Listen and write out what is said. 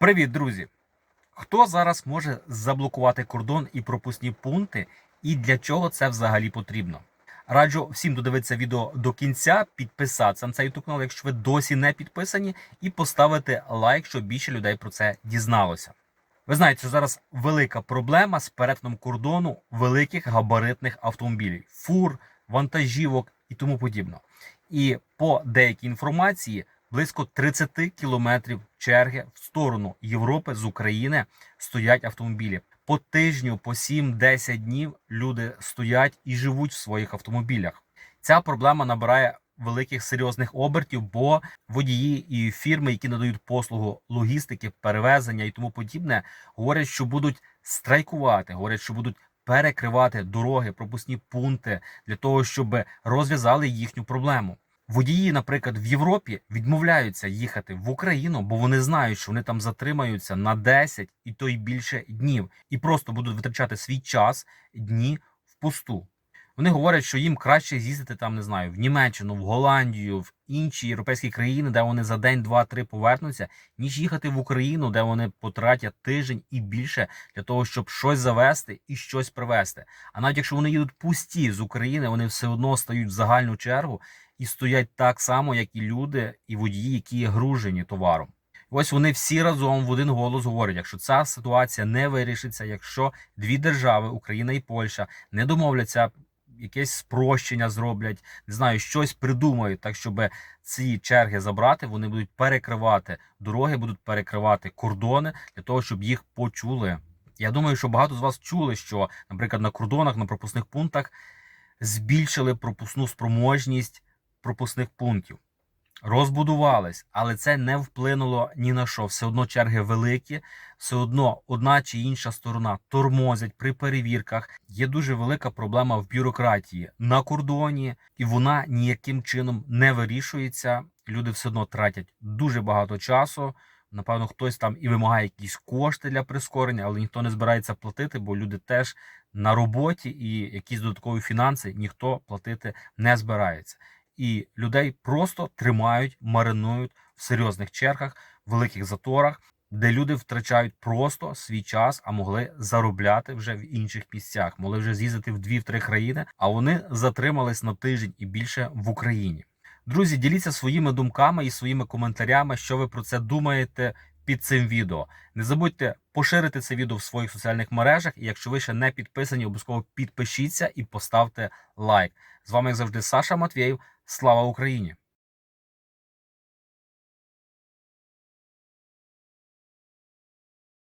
Привіт, друзі! Хто зараз може заблокувати кордон і пропускні пункти, і для чого це взагалі потрібно? Раджу всім додивитися відео до кінця, підписатися на цей YouTube канал, якщо ви досі не підписані, і поставити лайк, щоб більше людей про це дізналося. Ви знаєте, що зараз велика проблема з перетином кордону великих габаритних автомобілів, фур, вантажівок і тому подібне. І по деякій інформації близько 30 кілометрів черги в сторону Європи з України стоять автомобілі. По тижню, по 7-10 днів люди стоять і живуть в своїх автомобілях. Ця проблема набирає великих серйозних обертів, бо водії і фірми, які надають послугу логістики, перевезення і тому подібне, говорять, що будуть страйкувати, говорять, що будуть перекривати дороги, пропускні пункти для того, щоб розв'язали їхню проблему. Водії, наприклад, в Європі відмовляються їхати в Україну, бо вони знають, що вони там затримаються на 10 і то й більше днів, і просто будуть витрачати свій час дні впусту. Вони говорять, що їм краще з'їздити там, не знаю, в Німеччину, в Голландію, в інші європейські країни, де вони за день, два-три повернуться, ніж їхати в Україну, де вони потратять тиждень і більше для того, щоб щось завести і щось привезти. А навіть якщо вони їдуть пусті з України, вони все одно стають в загальну чергу і стоять так само, як і люди, і водії, які є гружені товаром. Ось вони всі разом в один голос говорять: якщо ця ситуація не вирішиться, якщо дві держави, Україна і Польща, не домовляться, якесь спрощення зроблять, не знаю, щось придумають, так щоб ці черги забрати, вони будуть перекривати дороги, будуть перекривати кордони для того, щоб їх почули. Я думаю, що багато з вас чули, що, наприклад, на кордонах, на пропускних пунктах збільшили пропускну спроможність пропускних пунктів. Розбудувались, але це не вплинуло ні на що. Все одно черги великі, все одно одна чи інша сторона тормозять при перевірках. Є дуже велика проблема в бюрократії на кордоні, і вона ніяким чином не вирішується. Люди все одно тратять дуже багато часу. Напевно, хтось там і вимагає якісь кошти для прискорення, але ніхто не збирається платити, бо люди теж на роботі і якісь додаткові фінанси ніхто платити не збирається і людей просто тримають, маринують в серйозних чергах, великих заторах, де люди втрачають просто свій час, а могли заробляти вже в інших місцях, могли вже з'їздити в дві-три країни, а вони затримались на тиждень і більше в Україні. Друзі, діліться своїми думками і своїми коментарями, що ви про це думаєте під цим відео. Не забудьте поширити це відео в своїх соціальних мережах. І якщо ви ще не підписані, обов'язково підпишіться і поставте лайк. З вами як завжди Саша Матвєєв. Слава Україні!